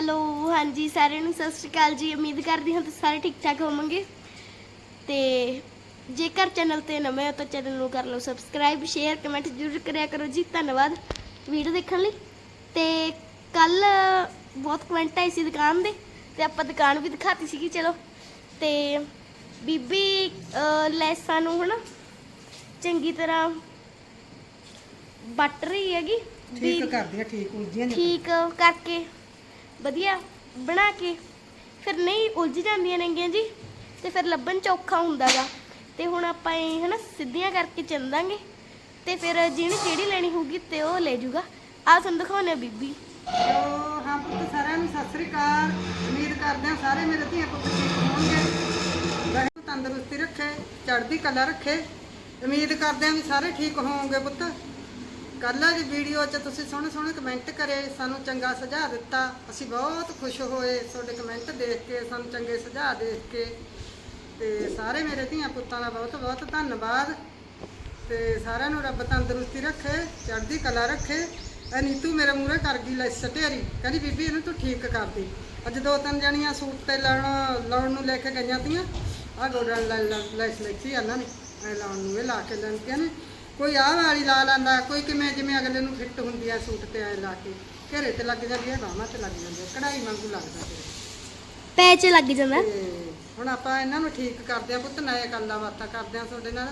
Hello ਹਾਂਜੀ ਸਾਰਿਆਂ ਨੂੰ ਸਤਿ ਸ਼੍ਰੀ ਅਕਾਲ ਜੀ। ਉਮੀਦ ਕਰਦੀ ਹਾਂ ਤੁਸੀਂ ਸਾਰੇ ਠੀਕ ਠਾਕ ਹੋਵੋਗੇ। ਤੇ ਜੇਕਰ ਚੈਨਲ ਤੇ ਨਵੇਂ ਹੋ ਤਾਂ ਚੈਨਲ ਨੂੰ ਕਰ ਲਓ ਸਬਸਕ੍ਰਾਈਬ ਸ਼ੇਅਰ ਕਮੈਂਟ ਜ਼ਰੂਰ ਕਰਿਆ ਕਰੋ ਜੀ। ਧੰਨਵਾਦ ਵੀਡੀਓ ਦੇਖਣ ਲਈ। ਤੇ ਕੱਲ ਬਹੁਤ ਕਮੈਂਟ ਆਏ ਸੀ ਦੁਕਾਨ ਦੇ ਤੇ ਆਪਾਂ ਦੁਕਾਨ ਵੀ ਦਿਖਾਤੀ ਸੀਗੀ ਚਲੋ। ਤੇ ਬੀਬੀ ਲੈਸਾਂ ਨੂੰ ਹਨਾ ਚੰਗੀ ਤਰ੍ਹਾਂ ਵੱਟ ਰਹੀ ਹੈਗੀ। ਠੀਕ ਕਰਦੀ ਆ ਠੀਕ ਉਲਝੀਆਂ ਠੀਕ ਕਰਕੇ ਵਧੀਆ, ਬਣਾ ਕੇ। ਫਿਰ ਨਹੀਂ ਉਲਝ ਜਾਂਦੀਆਂ ਨੇਗੀਆਂ ਜੀ, ਤੇ ਫਿਰ ਲੱਭਣ ਚ ਹੁੰਦਾਗਾ ਤੇ ਹੁਣ ਆਪਾਂ ਇਹ, ਹਨਾ, ਸਿੱਧੀਆਂ ਕਰਕੇ ਚੰਦਾਂਗੇ ਤੇ ਫਿਰ ਜਿਹਨੇ ਜਿਹੜੀ ਲੈਣੀ ਹੋਊਗੀ ਤੇ ਉਹ ਲੈ ਜਾਊਗਾ। ਆ ਤੁਹਾਨੂੰ ਦਿਖਾਉਣੇ ਬੀਬੀ। ਚਲੋ ਹਾਂ ਪੁੱਤ, ਸਾਰਿਆਂ ਨੂੰ ਸਤਿ ਸ੍ਰੀ ਅਕਾਲ। ਉਮੀਦ ਕਰਦੇ ਹਾਂ ਸਾਰੇ ਮੇਰੇ ਧੀਆਂ ਪੁੱਤ ਠੀਕ ਹੋਣਗੇ। ਵਾਹਿਗੁਰੂ ਤੰਦਰੁਸਤੀ ਰੱਖੇ, ਚੜ੍ਹਦੀ ਕਲਾ ਰੱਖੇ। ਉਮੀਦ ਕਰਦੇ ਹਾਂ ਵੀ ਸਾਰੇ ਠੀਕ ਹੋਵੋਗੇ ਪੁੱਤ। ਕੱਲ੍ਹ ਦੀ ਵੀਡੀਓ 'ਚ, ਤੁਸੀਂ ਸੋਹਣੇ ਸੋਹਣੇ ਕਮੈਂਟ ਕਰੇ ਸਾਨੂੰ ਚੰਗਾ ਸੁਝਾਅ ਦਿੱਤਾ। ਅਸੀਂ ਬਹੁਤ ਖੁਸ਼ ਹੋਏ ਤੁਹਾਡੇ ਕਮੈਂਟ ਦੇਖ ਕੇ, ਸਾਨੂੰ ਚੰਗੇ ਸੁਝਾਅ ਦੇਖ ਕੇ। ਤੇ ਸਾਰੇ ਮੇਰੇ ਧੀਆਂ ਪੁੱਤਾਂ ਦਾ ਬਹੁਤ ਬਹੁਤ ਧੰਨਵਾਦ। ਤੇ ਸਾਰਿਆਂ ਨੂੰ ਰੱਬ ਤੰਦਰੁਸਤੀ ਰੱਖੇ, ਚੜ੍ਹਦੀ ਕਲਾ ਰੱਖੇ। ਐ ਨੀਤੂ ਮੇਰੇ ਮੂਹਰੇ ਕਰ ਗਈ ਲੈ ਸਟੇਰੀ। ਕਹਿੰਦੀ, ਬੀਬੀ, ਇਹਨੂੰ ਤੂੰ ਠੀਕ ਕਰ ਦੇ ਅੱਜ ਦੋ ਤਿੰਨ ਜਣੀਆਂ ਸੂਟ ਤੇ ਲਾਉਣ ਲਾਉਣ ਨੂੰ ਲੈ ਕੇ ਗਈਆਂ ਤੀਆਂ। ਆ ਗੋਡਨ ਲੈ ਲੈ ਸਲੈਕਸੀ ਇਹਨਾਂ ਨੇ। ਐ ਲਾਉਣ ਨੂੰ ਇਹ ਲਾ ਕੇ ਲੈਂਦੀਆਂ ਨੇ। ਕੋਈ ਆਹ ਵਾਲੀ ਲਾ ਲੈਂਦਾ ਕੋਈ ਕਿਵੇਂ ਜਿਵੇਂ ਅਗਲੇ ਨੂੰ ਫਿੱਟ ਹੁੰਦੀ ਆ ਸੂਟ ਤੇ ਐ ਲਾ ਕੇ ਘੇਰੇ ਤੇ ਲੱਗ ਜਾਂਦੀ ਹੈ ਬਾਹਾਂ ਤੇ ਲੱਗ ਜਾਂਦੀ ਹੈ ਕਢਾਈ ਵਾਂਗੂ ਲੱਗਦਾ ਫਿਰ। ਪੈਚ ਲੱਗ ਜਾਂਦਾ। ਤੇ ਹੁਣ ਆਪਾਂ ਇਹਨਾਂ ਨੂੰ ਠੀਕ ਕਰਦੇ ਆ ਪੁੱਤ ਨਏ ਗੱਲਾਂ ਬਾਤਾਂ ਕਰਦੇ ਆ ਤੁਹਾਡੇ ਨਾਲ।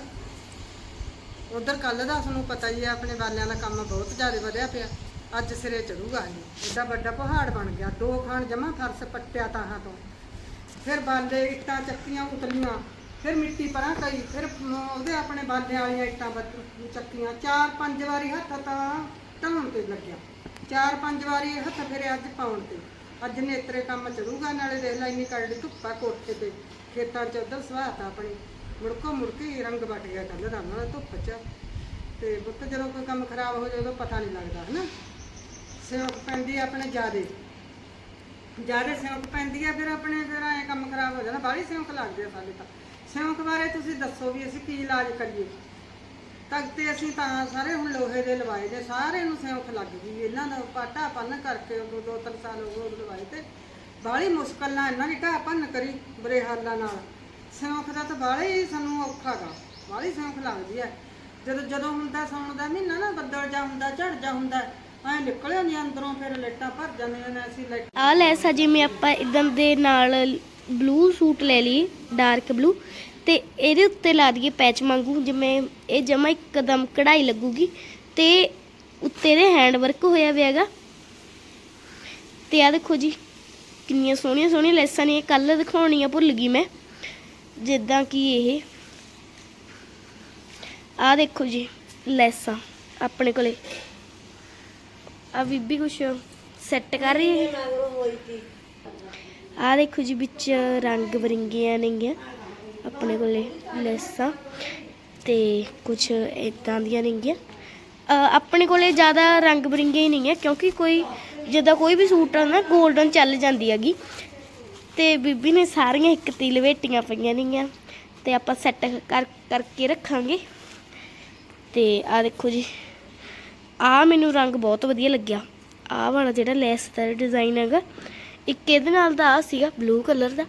ਉਧਰ ਕੱਲ ਦਾ ਤੁਹਾਨੂੰ ਪਤਾ ਹੀ ਆ ਆਪਣੇ ਵਾਲਿਆਂ ਦਾ ਕੰਮ ਬਹੁਤ ਜ਼ਿਆਦਾ ਵਧਿਆ ਪਿਆ। ਅੱਜ ਸਿਰੇ ਚੜੂਗਾ ਇਹ ਏਡਾ ਵੱਡਾ ਪਹਾੜ ਬਣ ਗਿਆ ਦੋ ਖਾਨ ਜਮਾ ਫਰਸ਼ ਪੱਟਿਆ ਤਾਹਾਂ ਤੋਂ। ਫਿਰ ਬਾਲੇ ਇੱਟਾਂ ਚੱਕੀਆਂ ਉਤਲੀਆਂ। ਫਿਰ ਮਿੱਟੀ ਪਰਾਂ ਕਈ ਫਿਰ ਉਹਦੇ ਆਪਣੇ ਬਾਲੇ ਵਾਲੀਆਂ ਇੱਟਾਂ ਬੱਤ- ਚੱਕੀਆਂ, ਚਾਰ ਪੰਜ ਵਾਰੀ ਹੱਥ ਤਾਂ ਢਾਉਣ ਤੇ ਲੱਗਿਆ। ਚਾਰ ਪੰਜ ਵਾਰੀ ਹੱਥ ਫਿਰੇ ਅੱਜ ਪਾਉਣ ਤੇ। ਅੱਜ ਨੇਤਰੇ ਕੰਮ ਚੜੂਗਾ ਨਾਲੇ ਦੇਖ ਲੈ ਇੰਨੀ ਕਰੜੀ ਧੁੱਪਾ ਕੋਠੇ ਤੇ, ਖੇਤਾਂ 'ਚ ਉਧਰ ਸਵਾਤਾ ਆਪਣੀ। ਮੁੜਕੋ ਮੁੜਕੀ ਰੰਗ ਵੱਟ ਗਿਆ ਕੱਲ ਦਾ, ਨਾਲ ਧੁੱਪ 'ਚ। ਤੇ ਬੁੱਤ ਜਦੋਂ ਕੋਈ ਕੰਮ ਖਰਾਬ ਹੋ ਜਾਵੇ ਉਦੋਂ ਪਤਾ ਨਹੀਂ ਲੱਗਦਾ, ਹਨਾ? ਸਿਉਂਕ ਪੈਂਦੀ ਆ ਆਪਣੇ ਜਿਆਦੇ। ਜ਼ਿਆਦਾ ਸਿਉਂਕ ਪੈਂਦੀ ਆ, ਫਿਰ ਆਪਣੇ, ਫਿਰ ਐ ਕੰਮ ਖਰਾਬ ਹੋ ਜਾਂਦਾ ਬਾਹਲੀ ਸਿਉਂਕ ਲੱਗਦੀ ਆ ਸਾਡੇ ਤਾਂ। ਸਿਉਂਕ ਬਾਰੇ ਤੁਸੀਂ ਦੱਸੋ ਵੀ ਅਸੀਂ ਕੀ ਇਲਾਜ ਕਰੀਏ। ਤਖਤੇ ਅਸੀਂ ਤਾਂ ਸਾਰੇ ਹੁਣ ਲੋਹੇ ਦੇ ਲਵਾਏ ਨੇ ਸਾਰੇ ਨੂੰ ਸਿਉਂਕ ਲੱਗ ਗਈ ਇਹਨਾਂ ਦਾ ਪਾਟਾ ਪੰਨ ਕਰਕੇ ਉਹ ਦੋ ਤਿੰਨ ਸਾਲ ਹੋ ਗਏ ਲਵਾਏ ਤੇ ਬਾਹਲੀ ਮੁਸ਼ਕਲ ਨਾਲ ਇਹਨਾਂ ਦੀ ਢਾਹ ਭੰਨ ਕਰੀ ਬਰੇ ਹਾਲਾਂ ਨਾਲ। ਸਿਉਂਖ ਦਾ ਤਾਂ ਬਾਹਲੀ ਹੀ ਸਾਨੂੰ ਔਖਾ ਗਾ, ਬਾਹਲੀ ਸਿਉਂਖ ਲੱਗਦੀ ਹੈ ਜਦੋਂ ਜਦੋਂ ਹੁੰਦਾ, ਸੌਣ ਦਾ ਮਹੀਨਾ ਨਾ ਬੱਦਲ ਜਾ ਹੁੰਦਾ, ਝੜ ਜਾ ਹੁੰਦਾ, ਐ ਨਿਕਲ ਜਾਂਦੀਆਂ ਅੰਦਰੋਂ, ਫਿਰ ਲੈਟਾਂ ਭਰ ਜਾਂਦੀਆਂ ਨੇ, ਅਸੀਂ ਲਾਈਟ ਆ ਲੈਸਾ ਜਿਵੇਂ ਆਪਾਂ ਇਦਾਂ ਦੇ ਨਾਲ ਬਲੂ ਸੂਟ ਲੈ ਲਈ ਡਾਰਕ ਬਲੂ ਤੇ ਇਹਦੇ ਉੱਤੇ ਲਾ ਦਈਏ ਪੈਚ ਵਾਂਗੂ, ਜਿਵੇਂ ਇਹ ਜਮਾ ਇੱਕਦਮ ਕਢਾਈ ਲੱਗੂਗੀ, ਤੇ ਉੱਤੇ ਦੇ ਹੈਂਡ ਵਰਕ ਹੋਇਆ ਹੋਇਆ ਤੇ ਆ ਦੇਖੋ ਜੀ, ਕਿੰਨੀਆਂ ਸੋਹਣੀਆਂ ਸੋਹਣੀਆਂ ਲੈਸਾਂ ਨੇ ਕੱਲ ਦਿਖਾਉਣੀਆਂ ਭੁੱਲ ਗਈ ਮੈਂ। ਜਿੱਦਾਂ ਕਿ ਇਹ। ਆ ਦੇਖੋ ਜੀ, ਲੈਸਾਂ ਆਪਣੇ ਕੋਲੇ। ਆ ਬੀਬੀ ਕੁਛ ਸੈੱਟ ਕਰ ਰਹੀ ਹੈ। ਆ ਦੇਖੋ ਜੀ ਵਿੱਚ ਰੰਗ ਬਰਿੰਗੀਆਂ ਨੇਗੀਆਂ ਆਪਣੇ ਕੋਲੇ ਲੈਸਾਂ ਤੇ ਕੁਛ ਇਦਾਂ ਦੀਆਂ ਨੇਗੀਆਂ। ਆਪਣੇ ਕੋਲੇ ਜ਼ਿਆਦਾ ਰੰਗ ਬਰਿੰਗੇ ਹੀ ਨਹੀਂ ਹੈ ਕਿਉਂਕਿ ਕੋਈ ਜਿੱਦਾਂ ਕੋਈ ਵੀ ਸੂਟ ਆ ਨਾ 골ਡਨ ਚੱਲ ਜਾਂਦੀ ਹੈਗੀ। ਤੇ ਬੀਬੀ ਨੇ ਸਾਰੀਆਂ ਇੱਕ ਤੀ ਲਵੇਟੀਆਂ ਪਈਆਂ ਨੇਗੀਆਂ ਤੇ ਆਪਾਂ ਸੈੱਟ ਕਰ, ਕਰਕੇ ਰੱਖਾਂਗੇ। ਤੇ ਆ ਦੇਖੋ ਜੀ ਆ ਮੈਨੂੰ ਰੰਗ ਬਹੁਤ ਵਧੀਆ ਲੱਗਿਆ। ਆਹ ਵਾਲਾ ਜਿਹੜਾ ਲੈਸ ਦਾ ਡਿਜ਼ਾਈਨ ਹੈਗਾ ਇੱਕ ਇਹਦੇ ਨਾਲ ਦਾ ਆ ਸੀਗਾ ਬਲੂ ਕਲਰ ਦਾ।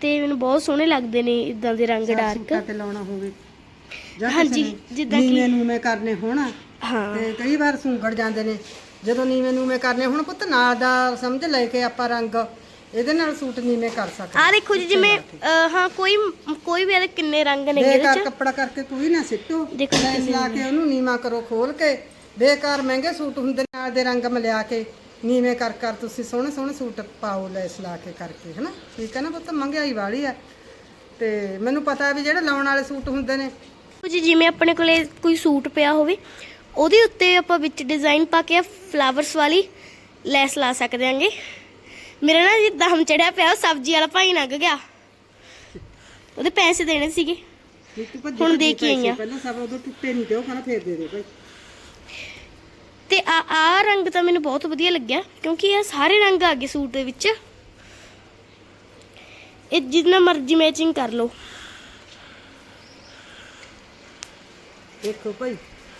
ਤੇ ਮੈਨੂੰ ਬਹੁਤ ਸੋਹਣੇ ਲੱਗਦੇ ਨੇ ਇਦਾਂ ਦੇ ਰੰਗ ਡਾਰਕ ਤੇ ਲਾਉਣਾ ਹੋਵੇ। ਜਾਂ ਹਾਂਜੀ, ਜਿੱਦਾਂ ਕਿ- ਨੀਵੇਂ ਨੂਵੇਂ ਕਰਨੇ ਹੋਣ। ਹਾਂ। ਤੇ ਕਈ ਵਾਰ ਸੁੰਗੜ ਜਾਂਦੇ ਨੇ। ਜਦੋਂ ਨੀਵੇਂ ਨੂਵੇਂ ਕਰਨੇ ਹੁਣ ਪੁੱਤ ਨਾਲ ਦਾ ਸਮਝ ਲੈ ਕੇ ਆਪਾਂ ਰੰਗ ਇਹਦੇ ਨਾਲ ਸੂਟ ਨੀਵੇਂ ਕਰ ਸਕਦੇ ਆ ਦੇਖੋ ਜੀ ਜਿਵੇਂ ਅਹ, ਹਾਂ ਕੋਈ ਕੋਈ ਵੀ ਇਹਦੇ ਕਿੰਨੇ ਰੰਗ ਨੇ ਇਹਦੇ ਬੇਕਾਰ ਚ। ਕੱਪੜਾ ਕਰਕੇ ਕੋਈ ਨਾ ਸਿੱਟੋ। ਦੇਖੋ ਲੈਸ ਲਾ ਕੇ ਉਹਨੂੰ ਨੀਵਾ ਕਰੋ ਖੋਲ ਕੇ। ਬੇਕਾਰ ਮਹਿੰਗੇ ਸੂਟ ਹੁੰਦੇ ਨੇ, ਨਾਲ ਦੇ ਰੰਗ ਮਿਲਾ ਕੇ। ਨੀਵੇਂ ਕਰ ਕਰ ਤੁਸੀਂ ਸੋਹਣੇ ਸੋਹਣੇ ਸੂਟ ਪਾਓ ਲੈਸ ਲਾ ਕੇ ਕਰਕੇ ਹਨਾ? ਠੀਕ ਹੈ ਨਾ ਪੁੱਤ? ਮਹਿੰਗਾਈ ਵਾਲੀ ਆ ਤੇ ਮੈਨੂੰ ਪਤਾ ਵੀ ਜਿਹੜੇ ਲਾਉਣ ਵਾਲੇ ਸੂਟ ਹੁੰਦੇ ਨੇ। ਜੀ ਜਿਵੇਂ ਆਪਣੇ ਕੋਲੇ ਕੋਈ ਸੂਟ ਪਿਆ ਹੋਵੇ ਉਹਦੇ ਉੱਤੇ ਆਪਾਂ ਵਿੱਚ ਡਿਜ਼ਾਈਨ ਪਾ ਕੇ ਫਲਾਵਰਸ ਵਾਲੀ ਲੈਸ ਲਾ ਸਕਦੇ ਆਂਗੇ ਮੇਰਾ ਨਾ ਜੀ ਦਮ ਚੜਿਆ ਪਿਆ ਉਹ ਸਬਜ਼ੀ ਵਾਲਾ ਭਾਈ ਲੰਘ ਗਿਆ। ਉਹਦੇ ਪੈਸੇ ਦੇਣੇ ਸੀਗੇ। ਹੁਣ ਭੱਜੀ ਦੇ ਕੇ ਆਈ ਪੈਸੇ ਆਂ। ਪਹਿਲਾਂ ਸਭ ਉਦੋਂ ਟੁੱਟੇ ਨਹੀਂ ਤੇ ਉਹ ਕਹਿੰਦਾ ਫੇਰ ਦੇ ਦੇ ਭਾਈ। ਤੇ ਆ ਆ ਰੰਗ ਤਾਂ ਮੈਨੂੰ ਬਹੁਤ ਵਧੀਆ ਲੱਗਿਆ ਕਿਉਂਕਿ ਇਹ ਸਾਰੇ ਰੰਗ ਆ ਗਏ ਸੂਟ ਦੇ ਵਿੱਚ। ਇਹ ਜਿੰਨਾ ਮਰਜ਼ੀ ਮੈਚਿੰਗ ਕਰ ਲਓ। ਦੇਖੋ ਭਾਈ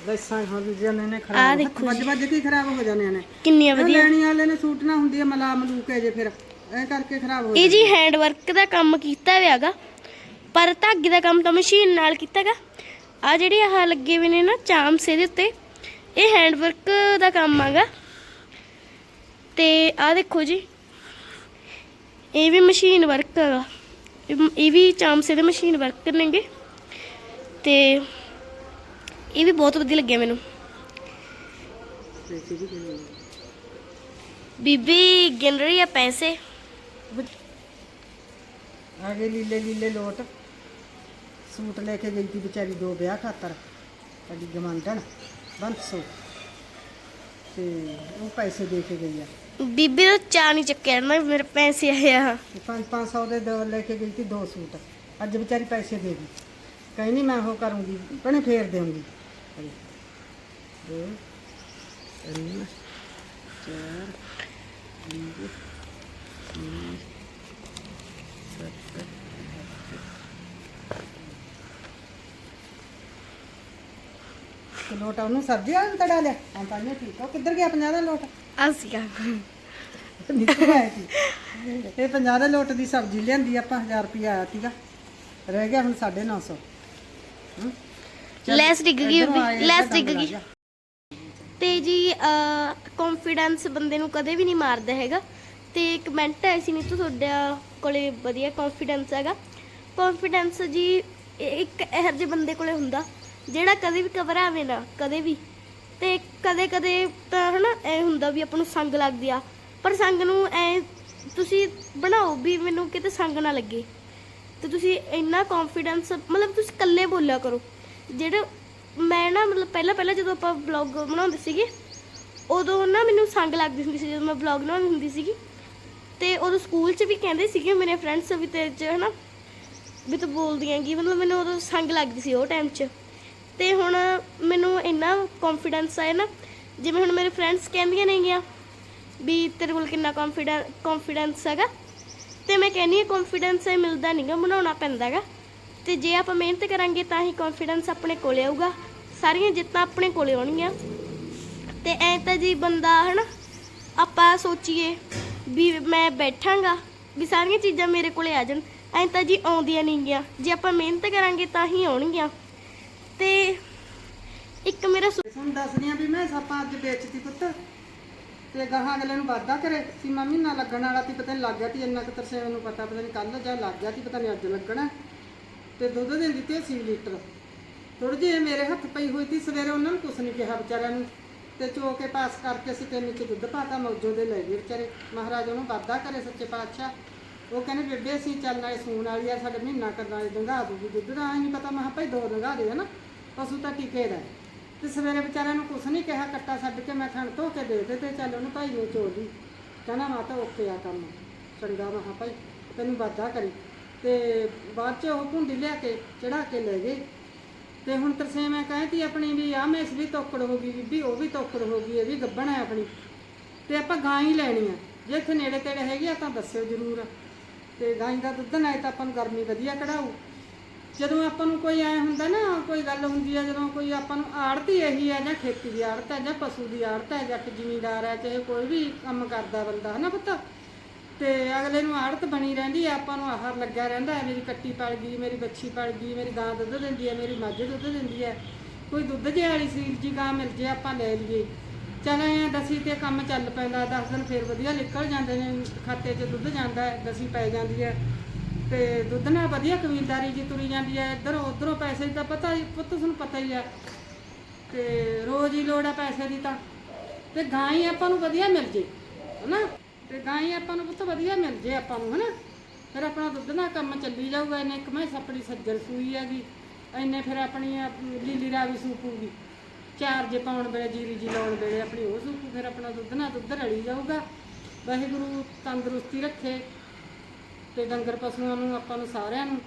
ਲੈਸਾਂ ਹੋ ਜਾਂਦੇ ਨੇ ਖਰਾਬ ਵੱਜ ਵੱਜ ਕੇ ਖਰਾਬ ਹੋ ਜਾਂਦੇ ਨੇ। ਕਿੰਨੀਆਂ ਵਧੀਆ। ਲੈਣੀ ਵਾਲੇ ਨੇ ਸੂਟ ਨਾ ਹੁੰਦੀ ਹੈ ਮਲਾ ਮਲੂਕ ਹੈ ਜੇ ਫਿਰ। ਐ ਕਰਕੇ ਖਰਾਬ ਹੋ ਇਹ ਜੀ ਹੈਂਡ ਵਰਕ ਦਾ ਕੰਮ ਕੀਤਾ ਹੋਇਆਗਾ ਪਰ ਧਾਗੇ ਦਾ ਕੰਮ ਤਾਂ ਮਸ਼ੀਨ ਨਾਲ ਕੀਤਾਗਾ ਆ ਜਿਹੜੇ ਆਹ ਲੱਗੇ ਹੋਏ ਨੇ ਨਾ ਚਾਮਸ ਇਹਦੇ ਉੱਤੇ। ਇਹ ਹੈਂਡ ਵਰਕ ਦਾ ਕੰਮ ਆਗਾ। ਤੇ ਆ ਦੇਖੋ ਜੀ, ਇਹ ਵੀ ਮਸ਼ੀਨ ਵਰਕ ਹੈਗਾ ਇਹ- ਵੀ ਚਾਮਸ ਇਹਦੇ ਮਸ਼ੀਨ ਵਰਕ ਨੇਗੇ ਤੇ ਇਹ ਵੀ ਬਹੁਤ ਵਧੀਆ ਲੱਗਿਆ ਮੈਨੂੰ। ਬੀਬੀ, ਗਿਣ ਰਹੀ ਆ ਪੈਸੇ? ਆ ਲੀਲੇ ਲੀਲੇ ਲੋਟ। ਸੂਟ ਲੈ ਕੇ ਗਈ ਸੀ ਵਿਚਾਰੀ ਦੋ ਵਿਆਹ ਖਾਤਰ। ਸਾਡੀ ਗਮੰਡਣ ਬੰਸੋ ਤੇ ਉਹ ਪੈਸੇ ਦੇ ਕੇ ਗਈ ਆ। ਬੀਬੀ ਦਾ ਚਾਹ ਨਹੀਂ ਚੱਕਿਆ ਨਾ ਮੇਰੇ ਪੈਸੇ ਆਏ ਆ। ਤੇ ਪੰਜ ਪੰਜ ਸੌ ਦੇ ਦੋ ਲੈ ਕੇ ਗਈ ਸੀ ਦੋ ਸੂਟ। ਅੱਜ ਵਿਚਾਰੀ ਪੈਸੇ ਦੇ ਗਈ। ਕਹੀ ਨਹੀਂ ਮੈਂ ਉਹ ਕਰੂੰਗੀ ਭਣੇ ਫੇਰ ਦੇਵਾਂਗੀ ਦੋ ਤਿੰਨ ਚਾਰ ਪੰਜ ਤੇ ਲੋਟ ਉਹਨੂੰ ਸਬਜ਼ੀ ਵਾਲਾ ਤੜਾ ਲਿਆ। ਹਾਂ ਤਾਂ ਨਹੀਂ ਠੀਕ ਆ ਉਹ ਕਿੱਧਰ ਗਿਆ 50 ਦਾ ਲੋਟ? ਆਸੀਆ ਨਿਕਲ ਆਇਆ ਸੀ। ਇਹ 50 ਦੇ ਲੋਟ ਦੀ ਸਬਜ਼ੀ ਲਿਆਂਦੀ ਆਪਾਂ 1000 ਰੁਪਇਆ ਆਇਆ ਸੀਗਾ। ਰਹਿ ਗਿਆ ਹੁਣ 950 ਹੂੰ। ਚੱਲ, ਲੈਸ ਡਿੱਗ ਗਈ ਲੈਸ ਡਿੱਗ ਗਈ। ਤੇ ਜੀ ਕੌਨਫੀਡੈਂਸ ਬੰਦੇ ਨੂੰ ਕਦੇ ਵੀ ਨਹੀਂ ਮਾਰਦਾ ਹੈਗਾ। ਤੇ ਕਮੈਂਟ ਆਏ ਸੀ ਨਹੀਂ ਤਾਂ ਤੁਹਾਡਾ ਕੋਲੇ ਵਧੀਆ ਕੌਨਫੀਡੈਂਸ ਹੈਗਾ। ਕੌਨਫੀਡੈਂਸ ਜੀ ਇਹ ਇੱਕ ਇਹੋ ਜਿਹੇ ਬੰਦੇ ਕੋਲੇ ਹੁੰਦਾ। ਜਿਹੜਾ ਕਦੇ ਵੀ ਘਬਰਾਵੇ ਨਾ, ਕਦੇ ਵੀ। ਤੇ ਕਦੇ ਕਦੇ ਤਾਂ ਹਨਾ, ਐ ਹੁੰਦਾ ਵੀ ਆਪਾਂ ਨੂੰ ਸੰਗ ਲੱਗਦੀ ਆ। ਪਰ ਸੰਗ ਨੂੰ ਐ ਤੁਸੀਂ ਬਣਾਓ ਵੀ ਮੈਨੂੰ ਕਿਤੇ ਸੰਗ ਨਾ ਲੱਗੇ। ਤੇ ਤੁਸੀਂ ਇੰਨਾ ਕੌਨਫੀਡੈਂਸ ਮਤਲਬ ਤੁਸੀਂ ਇਕੱਲੇ ਬੋਲਿਆ ਕਰੋ। ਜਿਹੜੇ ਮੈਂ ਨਾ, ਮਤਲਬ ਪਹਿਲਾਂ ਪਹਿਲਾਂ ਜਦੋਂ ਆਪਾਂ ਵਲੌਗ ਬਣਾਉਂਦੇ ਸੀਗੇ, ਉਦੋਂ ਨਾ ਮੈਨੂੰ ਸੰਗ ਲੱਗਦੀ ਹੁੰਦੀ ਸੀ, ਜਦੋਂ ਮੈਂ ਵਲੌਗ ਬਣਾਉਂਦੀ ਹੁੰਦੀ ਸੀਗੀ। ਤੇ ਉਦੋਂ ਸਕੂਲ 'ਚ ਵੀ ਕਹਿੰਦੇ ਸੀਗੇ ਮੇਰੇ ਫਰੈਂਡਸ ਵੀ ਤੇ ਚ ਹਨਾ, ਵੀ ਤੂੰ ਬੋਲਦੀਆਂ ਕੀ ਮਤਲਬ ਮੈਨੂੰ ਉਦੋਂ ਸੰਗ ਲੱਗਦੀ ਸੀ ਉਹ ਟਾਈਮ 'ਚ। ਤੇ ਹੁਣ ਮੈਨੂੰ ਇੰਨਾ ਕੌਨਫੀਡੈਂਸ ਆਇਆ ਨਾ, ਜਿਵੇਂ ਹੁਣ ਮੇਰੇ ਫਰੈਂਡਸ ਕਹਿੰਦੀਆਂ ਨੇਗੀਆਂ ਵੀ ਤੇਰੇ ਕੋਲ ਕਿੰਨਾ ਕੌਨਫੀਡੈਂਸ ਕੌਨਫੀਡੈਂਸ ਹੈਗਾ, ਤੇ ਮੈਂ ਕਹਿੰਨੀ ਆ ਕੌਨਫੀਡੈਂਸ ਇਹ ਮਿਲਦਾ ਨਹੀਂਗਾ ਬਣਾਉਣਾ ਪੈਂਦਾ ਹੈਗਾ ਤੇ ਜੇ ਆਪਾਂ ਮਿਹਨਤ ਕਰਾਂਗੇ ਤਾਂ ਹੀ ਕੌਨਫੀਡੈਂਸ ਆਪਣੇ ਕੋਲ ਆਊਗਾ, ਸਾਰੀਆਂ ਜਿੱਤਾਂ ਆਪਣੇ ਕੋਲ ਆਉਣਗੀਆਂ। ਤੇ ਐ ਤਾਂ ਜੀ ਬੰਦਾ ਹਨਾ, ਆਪਾਂ ਸੋਚੀਏ ਵੀ ਮੈਂ ਬੈਠਾਂਗਾ, ਵੀ ਸਾਰੀਆਂ ਚੀਜ਼ਾਂ ਮੇਰੇ ਕੋਲੇ ਆ ਜਾਣ, ਐ ਤਾਂ ਜੀ ਆਉਂਦੀਆਂ ਨਹੀਂ ਨਹੀਂਗੀਆਂ ਜੇ ਆਪਾਂ ਮਿਹਨਤ ਕਰਾਂਗੇ ਤਾਂ ਹੀ ਆਉਣਗੀਆਂ। ਤੇ ਇੱਕ ਮੇਰਾ ਸੁ- ਦੱਸਦੀ ਆ ਵੀ ਮੈਂ ਸਾਪਾਂ ਅੱਜ ਵੇਚਤੀ ਪੁੱਤ। ਤੇ ਗਾਹਾਂ ਅਗਲੇ ਨੂੰ ਵਾਧਾ ਕਰੇ। ਸੀਮਾ ਮਹੀਨਾ ਲੱਗਣ ਵਾਲਾ ਤੀ ਪਤਾ ਨਹੀਂ ਲੱਗ ਗਿਆ ਤੀ ਇੰਨਾ ਕੁ ਤਰਸੇ ਮੈਨੂੰ ਪਤਾ ਪਤਾ ਨਹੀਂ ਕੱਲ ਜਾਂ ਲੱਗ ਗਿਆ ਤੀ ਪਤਾ ਨਹੀਂ ਅੱਜ ਲੱਗਣਾ ਤੇ ਦੁੱਧ ਦੇ ਤੇ 80 ਲੀਟਰ। ਥੋੜੀ ਜਿਹੀ ਮੇਰੇ ਹੱਥ ਪਈ ਹੋਈ ਤੀ ਸਵੇਰੇ ਉਹਨਾਂ ਨੂੰ ਕੁਛ ਨਹੀਂ ਕਿਹਾ ਵਿਚਾਰਿਆਂ ਨੂੰ। ਤੇ ਚੋ ਕੇ ਪਾਸ ਕਰਕੇ ਅਸੀਂ ਤਿੰਨ ਚ ਦੁੱਧ ਪਾਤਾ, ਮੌਜੋ ਦੇ ਲੈ ਗਏ ਵਿਚਾਰੇ। ਮਹਾਰਾਜ ਉਹਨੂੰ ਵਾਧਾ ਕਰੇ ਸੱਚੇ ਪਾਤਸ਼ਾਹ। ਉਹ ਕਹਿੰਦੇ, ਬੇਬੇ, ਅਸੀਂ ਚੱਲ ਨਾਲੇ ਸੂਣ ਵਾਲੀ ਆ, ਸਾਡੇ ਮਹੀਨਾ ਕਰਨਾ ਵਾਲੀ ਡੰਗਾ ਦੂਗੀ ਦੁੱਧ ਦਾ। ਐ ਨਹੀਂ ਪਤਾ, ਮੈਂ ਕਿਹਾ, ਭਾਈ, ਦੋ ਡੰਗਾ ਦੇ ਨਾ, ਪਸ਼ੂ ਤਾਂ ਟਿਕੇ ਦਾ ਤੇ ਸਵੇਰੇ ਵਿਚਾਰਿਆਂ ਨੂੰ ਕੁਛ ਨਹੀਂ ਕਿਹਾ, ਕੱਟਾ ਛੱਡ ਕੇ ਮੈਂ ਥਣ ਧੋ ਕੇ ਦੇ ਦੇ ਤੇ ਚੱਲ ਉਹਨੂੰ ਭਾਈ ਨੂੰ ਚੋਲੀ ਕਹਿੰਦਾ ਮਾਤਾ ਓਕੇ ਆ ਕੰਮ, ਚੰਗਾ, ਮੈਂ ਕਿਹਾ, ਭਾਈ, ਤੈਨੂੰ ਵਾਦਾ ਕਰੀ। ਤੇ ਬਾਅਦ ਚ ਉਹ ਭੁੰਡੀ ਲਿਆ ਕੇ, ਚੜਾ ਕੇ ਲੈ ਗਏ। ਤੇ ਹੁਣ ਤਰਸੇ ਮੈਂ ਕਹਿੰਦੀ ਆਪਣੀ ਵੀ ਆ ਇਸ ਵੀ ਤੋਕੜ ਹੋ ਗਈ, ਬੀਬੀ, ਉਹ ਵੀ ਤੋਕੜ ਹੋ ਗਈ, ਇਹ ਵੀ ਗੱਬਣ ਹੈ ਆਪਣੀ। ਤੇ ਆਪਾਂ ਗਾਂ ਹੀ ਲੈਣੀ ਆ। ਜੇ ਇੱਥੇ ਨੇੜੇ ਤੇੜੇ ਹੈਗੀ ਆ, ਤਾਂ ਦੱਸਿਓ ਜ਼ਰੂਰ। ਤੇ ਗਾਂ ਦਾ ਦੁੱਧ ਨਾਲ ਤਾਂ ਆਪਾਂ ਨੂੰ ਗਰਮੀ ਵਧੀਆ ਕਢਾਊ। ਜਦੋਂ ਆਪਾਂ ਨੂੰ ਕੋਈ ਐ ਹੁੰਦਾ ਨਾ, ਕੋਈ ਗੱਲ ਹੁੰਦੀ ਹੈ ਜਦੋਂ ਕੋਈ ਆਪਾਂ ਨੂੰ ਆੜਤ ਹੀ ਇਹੀ ਹੈ ਜਾਂ ਖੇਤੀ ਦੀ ਆੜਤ ਹੈ ਜਾਂ ਪਸ਼ੂ ਦੀ ਆੜਤ ਹੈ ਜੱਟ ਜ਼ਿਮੀਂਦਾਰ ਹੈ ਚਾਹੇ ਕੋਈ ਵੀ ਕੰਮ ਕਰਦਾ ਬੰਦਾ, ਹਨਾ ਪੁੱਤ? ਤੇ ਅਗਲੇ ਨੂੰ ਆੜਤ ਬਣੀ ਰਹਿੰਦੀ ਹੈ ਆਪਾਂ ਨੂੰ ਆਹਾਰ ਲੱਗਿਆ ਰਹਿੰਦਾ ਹੈ ਮੇਰੀ ਕੱਟੀ ਪਲ ਗਈ, ਮੇਰੀ ਬੱਛੀ ਪਲ ਗਈ, ਮੇਰੀ ਗਾਂ ਦੁੱਧ ਦਿੰਦੀ ਹੈ ਮੇਰੀ ਮੱਝ ਦੁੱਧ ਦਿੰਦੀ ਹੈ ਕੋਈ ਦੁੱਧ ਜੇ ਵਾਲੀ ਸਰੀਰ ਜੀ ਗਾਂ ਮਿਲ ਜੇ, ਆਪਾਂ ਲੈ ਲਈਏ। ਚੱਲ ਐਂ ਦਸੀ ਤੇ ਕੰਮ ਚੱਲ ਪੈਂਦਾ 10 ਦਿਨ ਫਿਰ ਵਧੀਆ ਨਿਕਲ ਜਾਂਦੇ ਨੇ, ਖਾਤੇ 'ਚ ਦੁੱਧ ਜਾਂਦਾ ਹੈ, ਦਸੀ ਪੈ ਜਾਂਦੀ ਹੈ। ਤੇ ਦੁੱਧ ਨਾਲ ਵਧੀਆ ਕਬੀਲਦਾਰੀ ਜੀ ਤੁਰੀ ਜਾਂਦੀ ਹੈ, ਇੱਧਰ ਉੱਧਰੋਂ ਪੈਸੇ ਦੀ ਤਾਂ ਪਤਾ ਹੀ, ਪੁੱਤ ਤੁਹਾਨੂੰ ਪਤਾ ਹੀ ਹੈ। ਤੇ ਰੋਜ਼ ਹੀ ਲੋੜ ਆ ਪੈਸੇ ਦੀ ਤਾਂ। ਤੇ ਗਾਂ ਹੀ ਆਪਾਂ ਨੂੰ ਵਧੀਆ ਮਿਲ ਜੇ, ਹਨਾ? ਤੇ ਗਾਂ ਹੀ ਆਪਾਂ ਨੂੰ ਪੁੱਤ ਵਧੀਆ ਮਿਲ ਜੇ ਆਪਾਂ ਨੂੰ, ਹਨਾ? ਫਿਰ ਆਪਣਾ ਦੁੱਧ ਨਾਲ ਕੰਮ ਚੱਲੀ ਜਾਊਗਾ ਇਹਨੇ ਇੱਕ ਮੈਂ ਆਪਣੀ ਸੱਜਰ ਸੂਈ ਹੈਗੀ, ਇੰਨੇ ਫਿਰ ਆਪਣੀ ਆਹ ਲੀਲੀ ਰਾਵੀ ਸੂਪੂਗੀ ਚਾਰ ਜੇ ਪਾਉਣ ਵੇਲੇ ਜੀਰੀ ਜੀ ਲਾਉਣ ਵੇਲੇ ਆਪਣੀ ਉਹ ਸੂਪੂ ਫਿਰ ਆਪਣਾ ਦੁੱਧ ਨਾਲ ਦੁੱਧ ਰਲੀ ਜਾਊਗਾ। ਵਾਹਿਗੁਰੂ ਤੰਦਰੁਸਤੀ ਰੱਖੇ ਤੇ ਡੰਗਰ ਪਸ਼ੂਆਂ ਨੂੰ, ਆਪਾਂ ਨੂੰ ਸਾਰਿਆਂ ਨੂੰ।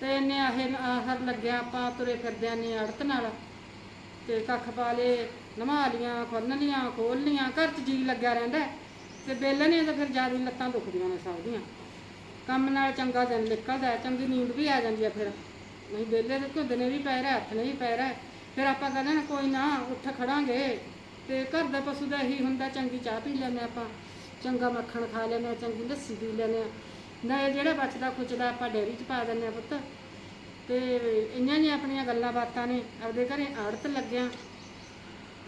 ਤੇ ਇੰਨੇ ਆਹੇ ਆਹਰ ਲੱਗਿਆ, ਆਪਾਂ ਤੁਰੇ ਫਿਰਦਿਆਂ ਨੇ ਅੜਤ ਨਾਲ। ਤੇ ਕੱਖ ਪਾ ਲੇ ਨਮਾ ਲੀਆਂ ਖੋਲ੍ਹ ਲੀਆਂ ਖੋਲ ਲੀਆਂ, ਘਰ 'ਚ ਜੀ ਲੱਗਿਆ ਰਹਿੰਦਾ ਹੈ। ਤੇ ਬੇਲਣੇ ਤਾਂ ਫਿਰ ਜ਼ਿਆਦਾ ਲੱਤਾਂ ਦੁਖਦੀਆਂ ਨੇ ਸਭ ਦੀਆਂ। ਕੰਮ ਨਾਲ ਚੰਗਾ ਦਿਨ ਨਿਕਲਦਾ ਚੰਗੀ ਨੀਂਦ ਵੀ ਆ ਜਾਂਦੀ ਹੈ ਫਿਰ। ਨਹੀਂ ਬੇਲੇ ਦੇ ਘੁੰਦ ਨੇ ਵੀ ਪੈ ਰਿਹਾ, ਹੱਥ ਨੇ ਵੀ ਪੈ ਰਿਹਾ। ਫਿਰ ਆਪਾਂ ਕਹਿੰਦੇ ਨਾ, ਕੋਈ ਨਾ, ਉੱਠ ਖੜਾਂਗੇ। ਤੇ ਘਰ ਦਾ ਪਸ਼ੂ ਦਾ ਇਹੀ ਹੁੰਦਾ, ਚੰਗੀ ਚਾਹ ਪੀ ਲੈਂਦੇ ਆਪਾਂ। ਚੰਗਾ ਮੱਖਣ ਖਾ ਲੈਂਦੇ ਹਾਂ, ਚੰਗੀ ਲੱਸੀ ਪੀ ਲੈਂਦੇ ਹਾਂ। ਨਾ ਇਹ ਜਿਹੜਾ ਬਚਦਾ, ਖੁਚਦਾ, ਆਪਾਂ ਡੇਅਰੀ 'ਚ ਪਾ ਦਿੰਦੇ ਆ ਪੁੱਤ। ਤੇ ਇੰਨੀਆਂ ਹੀ ਆਪਣੀਆਂ ਗੱਲਾਂ ਬਾਤਾਂ ਨੇ, ਆਪਦੇ ਘਰੇ ਆੜਤ ਲੱਗਿਆ।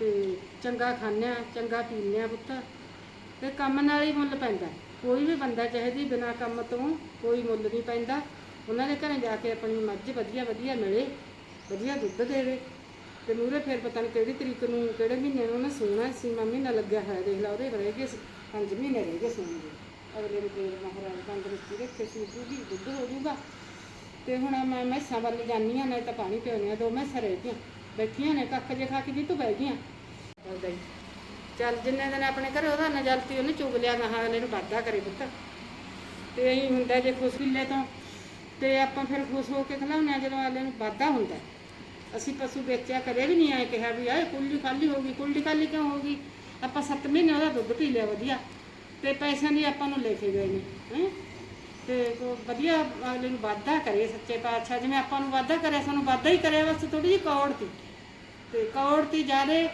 ਤੇ ਚੰਗਾ ਖਾਂਦੇ ਹਾਂ, ਚੰਗਾ ਪੀਂਦੇ ਹਾਂ ਪੁੱਤ। ਤੇ ਕੰਮ ਨਾਲ ਹੀ ਮੁੱਲ ਪੈਂਦਾ। ਕੋਈ ਵੀ ਬੰਦਾ ਚਾਹੇ ਬਿਨਾ ਕੰਮ ਤੋਂ ਕੋਈ ਮੁੱਲ ਨਹੀਂ ਪੈਂਦਾ। ਉਹਨਾਂ ਦੇ ਘਰੇ ਜਾ ਕੇ ਆਪਣੀ ਮੱਝ ਵਧੀਆ ਵਧੀਆ ਮਿਲੇ, ਵਧੀਆ ਦੁੱਧ ਦੇਵੇ। ਤੇ ਮੂਰੇ ਫਿਰ ਪਤਾ ਨਹੀਂ ਕਿਹੜੀ ਤਰੀਕ ਨੂੰ ਕਿਹੜੇ ਮਹੀਨੇ ਨੂੰ ਉਹਨੇ ਸੂਣਾ ਸੀ ਮਹੀਨਾ ਲੱਗਿਆ ਹੋਇਆ ਦੇਖ ਲਾ ਉਹਦੇ ਰਹਿ ਗਏ ਸੀ, ਪੰਜ ਮਹੀਨੇ ਰਹਿ ਗਏ ਸੂਣ ਦੇ। ਅਗਲੇ ਨੂੰ ਫੇਰ ਮਹਾਰਾਜ ਤੰਦਰੁਸਤੀ ਰੱਖੇ ਸੂਜੂਗੀ ਦੁੱਧ ਹੋ ਜਾਊਗਾ। ਤੇ ਹੁਣ ਮੈਂ ਮੈਸਾਂ ਵੱਲ ਜਾਂਦੀ ਹਾਂ ਨਹੀਂ ਤਾਂ ਪਾਣੀ ਪਿਉਣੀਆਂ ਦੋ ਮੈਸਾਂ ਰਹਿ ਗਈਆਂ। ਬੈਠੀਆਂ ਨੇ ਕੱਖ ਜੇ ਖਾ ਕੇ ਵੀ ਤੂੰ ਬਹਿ ਗਈਆਂ। ਚੱਲ ਜਿੰਨੇ ਦਿਨ ਆਪਣੇ ਘਰੇ ਉਹਦਾ ਨਜ਼ਲਤੀ ਉਹਨੇ ਚੁਗ ਲਿਆ ਨਾ ਅਗਲੇ ਨੂੰ ਵਾਧਾ ਕਰੇ ਪੁੱਤ। ਤੇ ਇਹੀ ਹੁੰਦਾ ਜੇ ਖੁਸ਼ ਕਿੱਲੇ ਤੋਂ ਤੇ ਆਪਾਂ ਫਿਰ ਖੁਸ਼ ਹੋ ਕੇ ਖਲਾਉਂਦੇ ਹਾਂ ਜਦੋਂ ਅਗਲੇ ਨੂੰ ਵਾਧਾ ਹੁੰਦਾ। ਅਸੀਂ ਪਸ਼ੂ ਵੇਚਿਆ, ਕਦੇ ਵੀ ਨਹੀਂ ਆਏ ਕਿਹਾ ਵੀ, ਆਏ ਕੁੱਲੀ ਖਾਲੀ ਹੋ ਗਈ, ਕੁੱਲੀ ਖਾਲੀ ਕਿਉਂ ਹੋ ਗਈ? ਆਪਾਂ 7 ਮਹੀਨੇ ਉਹਦਾ ਦੁੱਧ ਪੀ ਲਿਆ, ਵਧੀਆ। ਤੇ ਪੈਸਿਆਂ ਦੀ ਆਪਾਂ ਨੂੰ ਲੈ ਕੇ ਗਏ ਨੇ, ਹੈਂ? ਤੇ ਕੋ ਵਧੀਆ ਅਗਲੇ ਨੂੰ ਵਾਧਾ ਕਰੇ, ਸੱਚੇ ਪਾਤਸ਼ਾਹ, ਜਿਵੇਂ ਆਪਾਂ ਨੂੰ ਵਾਧਾ ਕਰਿਆ, ਸਾਨੂੰ ਵਾਧਾ ਹੀ ਕਰਿਆ, ਬਸ ਥੋੜੀ ਜਿਹੀ ਕੌੜ ਤੀ। ਤੇ ਕੌੜ ਤੀ ਜਿਆਦੇ,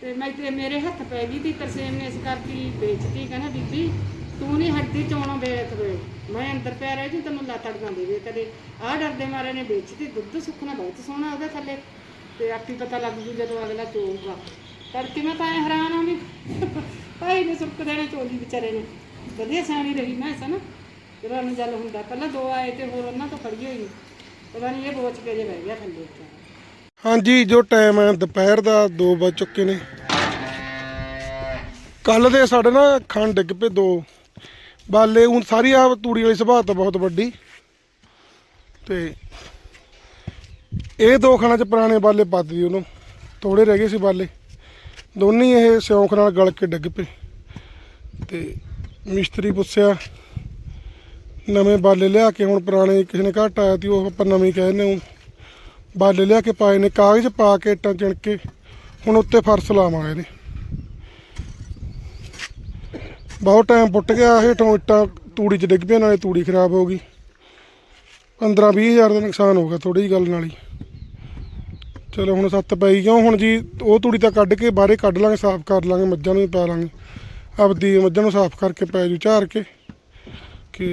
ਤੇ ਮੈਂ ਤੇ ਮੇਰੇ ਹੱਥ ਪੈ ਗਈ ਤੀ ਤਰਸੇਮ ਨੇ ਇਸ ਕਰਕੇ ਵੇਚਤੀ, ਕਹਿੰਦਾ ਬੀਬੀ ਤੂੰ ਨਹੀਂ ਹੱਡੀ ਚੋਣੋਂ ਵੇਖ ਵੇ। ਮੈਂ ਅੰਦਰ ਪਿਆ ਰਹਿ ਜੀ, ਤੈਨੂੰ ਲਾਤੜ ਨਾ ਦੇਵੇ ਕਦੇ। ਆਹ ਡਰਦੇ ਮਾਰੇ ਨੇ ਵੇਚਤੀ, ਦੁੱਧ ਸੁੱਕਣਾ ਬਹੁਤ ਸੋਹਣਾ ਉਹਦੇ ਥੱਲੇ। ਤੇ ਆਪੀ ਪਤਾ ਲੱਗ ਜੂ ਜਦੋਂ ਅਗਲਾ ਚੋਊਗਾ। ਤੜਕੇ ਮੈਂ ਤਾਂ ਐਂ ਹੈਰਾਨ ਆ ਵੀ ਭਾਈ ਨੇ ਸੁੱਕ ਦੇਣੇ ਚੋਲੀ ਵਿਚਾਰੇ ਨੇ। ਵਧੀਆ ਸਿਆਣੀ ਰਹੀ ਮੈਂ ਸਨ। ਜਦੋਂ ਜਲ ਹੁੰਦਾ, ਪਹਿਲਾਂ ਦੋ ਆਏ ਤੇ ਹੋਰ ਉਹਨਾਂ ਤੋਂ ਫੜੀ ਹੋਈ। ਪਤਾ ਨਹੀਂ ਇਹ ਬੋਚ ਕੇ ਜੇ ਬਹਿ ਗਿਆ ਥੱਲੇ। ਉੱਤੇ ਹਾਂਜੀ, ਜੋ ਟਾਈਮ ਹੈ, ਦੁਪਹਿਰ ਦਾ 2 ਵੱਜ ਚੁੱਕੇ ਨੇ। ਕੱਲ ਦੇ ਸਾਡੇ ਨਾ ਖੰਡ ਡਿੱਗ ਪਏ ਦੋ। ਬਾਲੇ ਹੁਣ ਸਾਰੀ ਆ ਤੂੜੀ ਵਾਲੀ ਸੁਭਾਅ ਤਾਂ ਬਹੁਤ ਵੱਡੀ। ਤੇ ਇਹ ਦੋ ਖਾਣਾ ਚ ਪੁਰਾਣੇ ਬਾਲੇ ਪੱਤ ਦੀ ਉਹਨੂੰ। ਥੋੜੇ ਰਹਿ ਗਏ ਸੀ ਬਾਲੇ। ਦੋਨੇ ਇਹ ਸਿਉਂਖ ਨਾਲ ਗਲ ਕੇ ਡਿੱਗ ਪਏ। ਤੇ ਮਿਸਤਰੀ ਪੁੱਛਿਆ, ਨਵੇਂ ਬਾਲੇ ਲਿਆ ਕੇ ਹੁਣ ਪੁਰਾਣੇ ਕਿਸੇ ਨੇ ਘੱਟ ਆਇਆ ਤੀ ਉਹ ਆਪਾਂ ਨਵੇਂ ਕਹਿੰਦੇ ਹਾਂ। ਬਾਲੇ ਲਿਆ ਕੇ ਪਾਏ ਨੇ, ਕਾਗਜ਼ ਪਾ ਕੇ ਇੱਟਾਂ ਚਿਣ ਕੇ ਹੁਣ ਉੱਤੇ ਫਰਸ਼ ਲਾਵਾਂਗੇ ਇਹਦੇ। ਬਹੁਤ ਟਾਈਮ ਪੁੱਟ ਗਿਆ, ਹੇਠੋਂ ਇੱਟਾਂ ਤੂੜੀ ਚ ਡਿੱਗ ਪਿਆ ਨਾਲੇ ਤੂੜੀ ਖਰਾਬ ਹੋ ਗਈ। 15 20 ਹਜ਼ਾਰ ਦਾ ਨੁਕਸਾਨ ਹੋ ਗਿਆ ਥੋੜੀ ਜਿਹੀ ਗੱਲ ਨਾਲ ਹੀ। ਚਲੋ ਹੁਣ ਸੱਤ ਪੈ ਗਈ, ਕਿਉਂ ਹੁਣ ਜੀ ਉਹ ਤੂੜੀ ਤਾਂ ਕੱਢ ਕੇ ਬਾਹਰੇ ਕੱਢ ਲਾਂਗੇ, ਸਾਫ਼ ਕਰ ਲਾਂਗੇ, ਮੱਝਾਂ ਨੂੰ ਵੀ ਪਾ ਲਾਂਗੇ। ਆਪਦੀ ਮੱਝਾਂ ਨੂੰ ਸਾਫ਼ ਕਰਕੇ ਪੈ ਜੂ ਝਾਰ ਕੇ। ਕਿ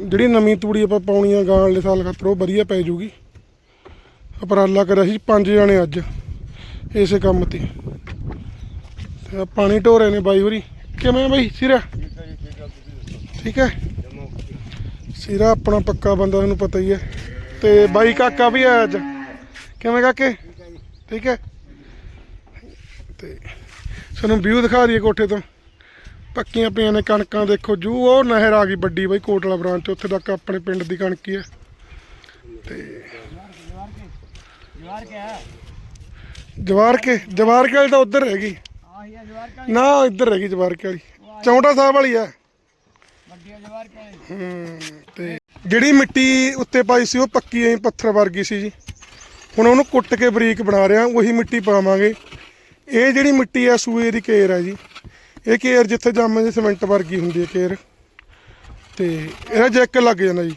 ਜਿਹੜੀ ਨਵੀਂ ਤੂੜੀ ਆਪਾਂ ਪਾਉਣੀ ਆ ਗਾਂ ਵਾਲੇ ਸਾਲ ਖਾਤਰ, ਉਹ ਵਧੀਆ ਪੈ ਜੂਗੀ। ਉਪਰਾਲਾ ਕਰਿਆ ਸੀ ਪੰਜ ਜਣੇ ਅੱਜ, ਇਸੇ ਕੰਮ ਤੇ। ਪਾਣੀ ਢੋ ਰਹੇ ਨੇ ਬਾਈ ਹੋਰੀ। ਕਿਵੇਂ ਬਾਈ, ਸਿਰਾ? ਠੀਕ ਹੈ। ਸਿਰਾ ਆਪਣਾ ਪੱਕਾ ਬੰਦਾ ਤੁਹਾਨੂੰ ਪਤਾ ਹੀ ਹੈ। ਤੇ ਬਾਈ ਕਾਕਾ ਵੀ ਆਇਆ ਅੱਜ। ਕਿਵੇਂ ਕਾਕੇ? ਠੀਕ ਹੈ। ਤੇ ਸਾਨੂੰ ਵਿਊ ਦਿਖਾ ਦਈਏ ਕੋਠੇ ਤੋਂ। ਪੱਕੀਆਂ ਪਈਆਂ ਨੇ ਕਣਕਾਂ, ਦੇਖੋ ਜੂ, ਉਹ ਨਹਿਰ ਆ ਗਈ ਵੱਡੀ ਬਾਈ, ਕੋਟਲਾ ਬ੍ਰਾਂਚ, ਉੱਥੇ ਤੱਕ ਆਪਣੇ ਪਿੰਡ ਦੀ ਕਣਕ ਹੀ ਹੈ। ਜਵਾਰ ਕਿਆ ਜਵਾਰ ਕੇ ਜਵਾਰ ਕੇ ਤਾਂ ਉੱਧਰ ਰਹਿ ਗਈ। ਆਹੀ ਆ ਨਾ ਇੱਧਰ ਰਹਿ ਗਈ ਜਵਾਰ ਕੇ ਵਾਲੀ ਚੌਂਟਾ ਸਾਹਿਬ ਵਾਲੀ ਆ। ਹੂੰ ਤੇ ਜਿਹੜੀ ਮਿੱਟੀ ਉੱਤੇ ਪਾਈ ਸੀ ਉਹ ਪੱਕੀ ਐ ਪੱਥਰ ਵਰਗੀ ਸੀ ਜੀ। ਹੁਣ ਉਹਨੂੰ ਕੁੱਟ ਕੇ ਬਰੀਕ ਬਣਾ ਰਿਆ ਉਹੀ ਮਿੱਟੀ ਪਾਵਾਂਗੇ। ਇਹ ਜਿਹੜੀ ਮਿੱਟੀ ਆ ਸੂਏ ਦੀ ਕੇਰ ਆ ਜੀ। ਇਹ ਕੇਰ ਜਿੱਥੇ ਜੰਮ ਜੇ ਸਿਮੈਂਟ ਵਰਗੀ ਹੁੰਦੀ ਹੈ ਕੇਰ। ਤੇ ਇਹਦਾ ਜੈਕ ਲੱਗ ਜਾਂਦਾ ਜੀ।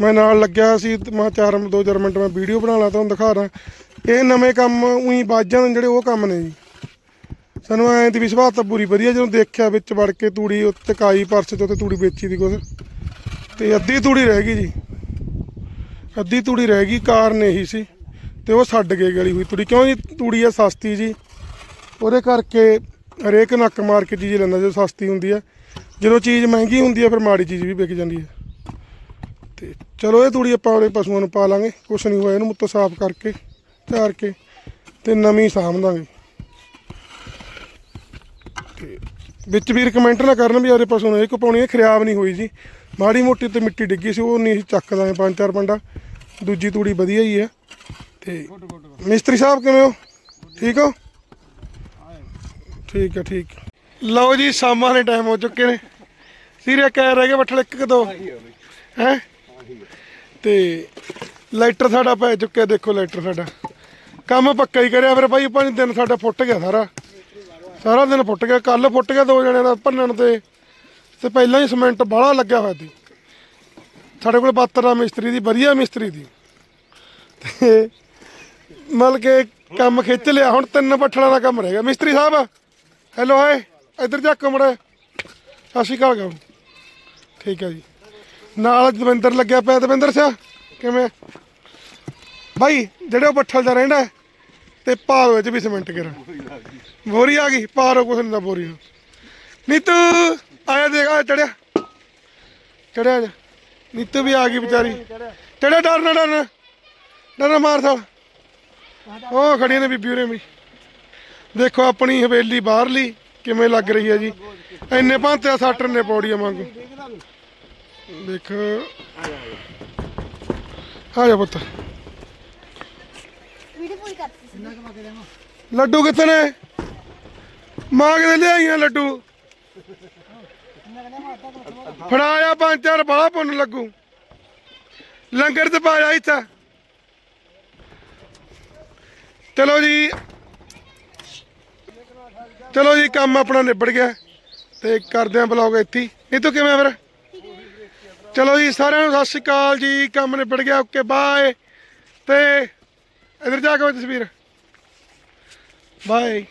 ਮੈਂ ਨਾਲ ਲੱਗਿਆ ਸੀ ਮੈਂ ਚਾਰ ਦੋ ਚਾਰ ਮਿੰਟ ਮੈਂ ਵੀਡੀਓ ਬਣਾ ਲਾ ਤੁਹਾਨੂੰ ਦਿਖਾ ਦਾਂ। ਇਹ ਨਵੇਂ ਕੰਮ ਉਹੀ ਬਾਜਾਂ ਦੇ ਜਿਹੜੇ ਉਹ ਕੰਮ ਨੇ ਜੀ। ਸਾਨੂੰ ਐਂ ਦੀ ਵਿਸ਼ਵਾਸ ਤਾਂ ਪੂਰੀ ਵਧੀਆ, ਜਦੋਂ ਦੇਖਿਆ ਵਿੱਚ ਵੜ ਕੇ ਤੂੜੀ ਉੱਤੇ ਕਾਈ ਪਰਸ ਤੇ ਉੱਤੇ ਤੂੜੀ ਵੇਚੀ ਦੀ ਕੁਛ। ਤੇ ਅੱਧੀ ਤੂੜੀ ਰਹਿ ਗਈ ਜੀ। ਅੱਧੀ ਤੂੜੀ ਰਹਿ ਗਈ, ਕਾਰਨ ਇਹੀ ਸੀ। ਤੇ ਉਹ ਛੱਡ ਗਏ ਗਲੀ ਹੋਈ ਤੂੜੀ। ਕਿਉਂ ਜੀ? ਤੂੜੀ ਆ ਸਸਤੀ ਜੀ। ਉਹਦੇ ਕਰਕੇ ਹਰੇਕ ਨੱਕ ਮਾਰ ਕੇ ਚੀਜ਼ ਲੈਂਦਾ, ਜਦੋਂ ਸਸਤੀ ਹੁੰਦੀ ਹੈ ਜਦੋਂ ਚੀਜ਼ ਮਹਿੰਗੀ ਹੁੰਦੀ ਹੈ ਫਿਰ ਮਾੜੀ ਚੀਜ਼ ਵੀ ਵਿਕ ਜਾਂਦੀ ਹੈ ਤੇ ਚਲੋ ਇਹ ਤੂੜੀ ਆਪਾਂ ਉਹਦੇ ਪਸ਼ੂਆਂ ਨੂੰ ਪਾ ਲਾਂਗੇ। ਕੁਛ ਨਹੀਂ ਹੋਇਆ, ਇਹਨੂੰ ਮੁੱਤ ਸਾਫ਼ ਕਰਕੇ। ਝਾੜ ਕੇ ਤੇ ਨਵੀਂ ਸਾਂਭ ਦਾਂਗੇ। ਤੇ ਵਿੱਚ ਵੀਰ ਕਮੈਂਟ ਨਾ ਕਰਨ ਵੀ ਆਰੇ ਪਸ਼ੂ ਨੂੰ ਇਹ ਪਾਉਣੀ ਹੈ ਖਰਾਬ ਨਹੀਂ ਹੋਈ ਜੀ। ਮਾੜੀ ਮੋਟੀ ਤੇ ਮਿੱਟੀ ਡਿੱਗੀ ਸੀ, ਉਹ ਨਹੀਂ ਚੱਕ ਦਾਂਗੇ ਪੰਜ ਚਾਰ ਪੰਡਾ। ਦੂਜੀ ਤੂੜੀ ਵਧੀਆ ਹੀ ਹੈ ਤੇ ਮਿਸਤਰੀ ਸਾਹਿਬ ਕਿਵੇਂ ਹੋ? ਠੀਕ ਹੋ? ਠੀਕ ਹੈ ਠੀਕ। ਲਓ ਜੀ, ਸ਼ਾਮਾਂ ਦੇ ਟਾਈਮ ਹੋ ਚੁੱਕੇ ਨੇ। ਸੀਰੀਆ ਕਹਿ ਰਹਿ ਗਏ ਬੱਠਲ ਇੱਕ ਦੋ। ਹੈ? ਤੇ ਲਾਈਟਰ ਸਾਡਾ ਪੈ ਚੁੱਕਿਆ, ਦੇਖੋ ਲਾਈਟਰ ਸਾਡਾ। ਕੰਮ ਪੱਕਾ ਹੀ ਕਰਿਆ ਫਿਰ ਭਾਈ ਪੰਜ ਦਿਨ ਸਾਡਾ ਫੁੱਟ ਗਿਆ ਸਾਰਾ। ਸਾਰਾ ਦਿਨ ਫੁੱਟ ਗਿਆ ਕੱਲ ਫੁੱਟ ਗਿਆ ਦੋ ਜਣਿਆਂ ਦਾ ਭੰਨਣ ਤੇ। ਤੇ ਪਹਿਲਾਂ ਹੀ ਸੀਮੈਂਟ ਬਾਹਲਾ ਲੱਗਿਆ ਹੋਇਆ ਸੀ। ਸਾਡੇ ਕੋਲ ਬਾਤਰਾ ਮਿਸਤਰੀ ਦੀ, ਵਧੀਆ ਮਿਸਤਰੀ ਦੀ। ਤੇ ਮਤਲਬ ਕਿ ਕੰਮ ਖਿੱਚ ਲਿਆ, ਹੁਣ ਤਿੰਨ ਬੱਠਲਾਂ ਦਾ ਕੰਮ ਰਹਿ ਗਿਆ। ਮਿਸਤਰੀ ਸਾਹਿਬ ਹੈਲੋ ਹਾਏ ਇੱਧਰ ਜਾ ਕਮੜਾ ਸਤਿ ਸ਼੍ਰੀ ਅਕਾਲ ਗਾਉ ਠੀਕ ਹੈ ਜੀ। ਨਾਲ ਦਵਿੰਦਰ ਲੱਗਿਆ ਪਿਆ, ਦਵਿੰਦਰ ਸਿਆ, ਕਿਵੇਂ? ਬਾਈ ਜਿਹੜੇ ਉਹ ਬੱਠਲ ਦਾ ਰਹਿੰਦਾ ਹੈ, ਤੇ ਭਾਰ ਵਿੱਚ ਵੀ ਸਿਮੈਂਟ ਕਰਾਂ ਬੋਰੀ ਆ ਗਈ ਪਾਰੋ ਕੁਛ ਨਹੀਂ ਦਾ ਬੋਰੀ ਨੂੰ। ਨੀਤੂ ਆਇਆ ਦੇਖ ਆ ਚੜਿਆ। ਚੜਿਆ ਜਾ। ਨੀਤੂ ਵੀ ਆ ਗਈ ਵਿਚਾਰੀ। ਚੜਿਆ ਡਰਨਾ ਡਰਨਾ ਡਰਨਾ ਮਾਰ ਸਾਲ। ਉਹ ਖੜੀਆਂ ਨੇ ਬੀਬੀ ਉਰੇ ਵੀ ਦੇਖੋ ਆਪਣੀ ਹਵੇਲੀ ਬਾਹਰਲੀ ਕਿਵੇਂ ਲੱਗ ਰਹੀ ਹੈ ਜੀ। ਇੰਨੇ ਭਾਂਤੇ ਸਾਟਰ ਨੇ ਪੌੜੀਆਂ ਵਾਂਗੂ। ਦੇਖ। ਆ ਜਾ ਪੁੱਤ। ਵੀਡੀਓ ਪੂਰੀ ਕਰਤੀ ਲੱਡੂ ਕਿੱਥੇ ਨੇ? ਮਾਂ ਕਿਤੇ ਲਿਆਈਆਂ ਲੱਡੂ? ਫੜਾਇਆ ਪੰਜ ਚਾਰ ਬਾਹ ਪੁੰਨ ਲੱਗੂ। ਲੰਗਰ ਤੇ ਪਾਇਆ ਇੱਥੇ। ਚਲੋ ਜੀ। ਚਲੋ ਜੀ ਕੰਮ ਆਪਣਾ ਨਿਬੜ ਗਿਆ। ਤੇ ਕਰਦੇ ਆਂ ਬਲੌਗ ਇੱਥੇ। ਇਹ ਤੋਂ ਕਿਵੇਂ ਫਿਰ? ਚਲੋ ਜੀ ਸਾਰਿਆਂ ਨੂੰ ਸਤਿ ਸ਼੍ਰੀ ਅਕਾਲ ਜੀ। ਕੰਮ ਨਿਬੜ ਗਿਆ ਓਕੇ ਬਾਏ ਤੇ ਇਧਰ ਜਾ ਕੇ ਤਸਵੀਰ ਬਾਏ